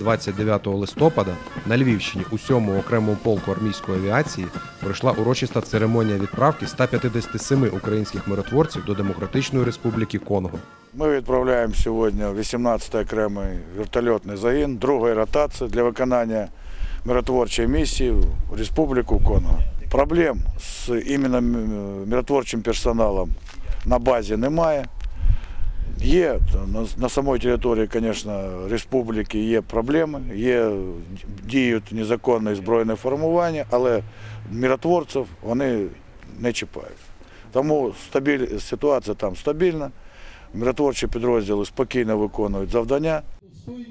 29 листопада на Львівщині у 7-му окремому полку армійської авіації пройшла урочиста церемонія відправки 157 українських миротворців до Демократичної Республіки Конго. Ми відправляємо сьогодні 18-й окремий вертольотний загін другої ротації для виконання миротворчої місії в Республіку Конго. Проблем з іменно миротворчим персоналом на базі немає. Є на, на самій території, звісно, республіки є проблеми, є діють незаконні збройні формування, але миротворців вони не чіпають. Тому стабіль, ситуація там стабільна. Миротворчі підрозділи спокійно виконують завдання.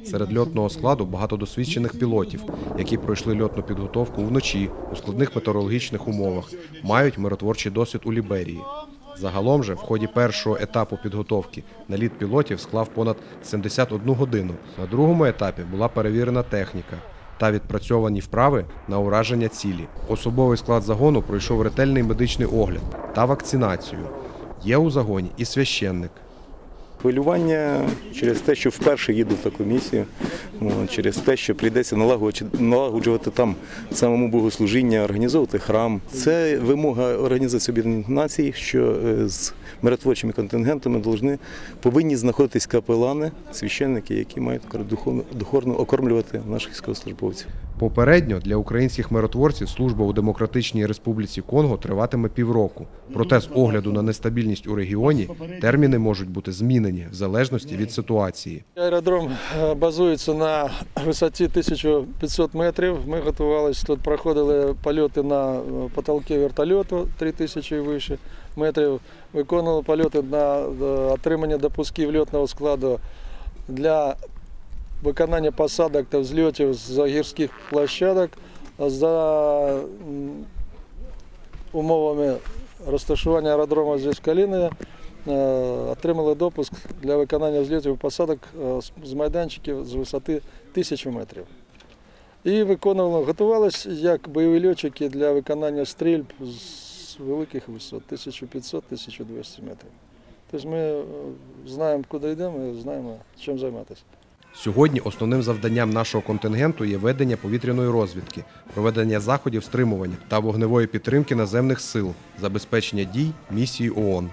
Серед льотного складу багато досвідчених пілотів, які пройшли льотну підготовку вночі у складних метеорологічних умовах, мають миротворчий досвід у Ліберії. Загалом же в ході першого етапу підготовки наліт пілотів склав понад 71 годину. На другому етапі була перевірена техніка та відпрацьовані вправи на ураження цілі. Особовий склад загону пройшов ретельний медичний огляд та вакцинацію. Є у загоні і священник. Хвилювання через те, що вперше їду в таку місію, через те, що прийдеться налагоджувати, налагоджувати там самому богослужіння, організовувати храм. Це вимога Організації Об'єднаних Націй, що е, з миротворчими контингентами должны, повинні знаходитись капелани, священники, які мають духовно, духовно окормлювати наших військовослужбовців. Попередньо для українських миротворців служба у Демократичній Республіці Конго триватиме півроку. Проте з огляду на нестабільність у регіоні терміни можуть бути змінені в залежності від ситуації. Аеродром е, базується на висоті 1500 метрів. Ми готувалися, тут проходили польоти на е, потолки вертольоту 3000 і вище метрів. Виконували польоти на е, отримання допусків льотного складу для виконання посадок та взльотів з гірських площадок за умовами розташування аеродрому зі е, отримали допуск для виконання взльотів і посадок е, з- майданчиків з висоти 1000 метрів. І виконували, готувалися як бойові льотчики для виконання стрільб з великих висот 1500-1200 метрів. Тобто ми е, знаємо, куди йдемо, і знаємо, чим займатися. Сьогодні основним завданням нашого контингенту є ведення повітряної розвідки, проведення заходів стримування та вогневої підтримки наземних сил, забезпечення дій місії ООН.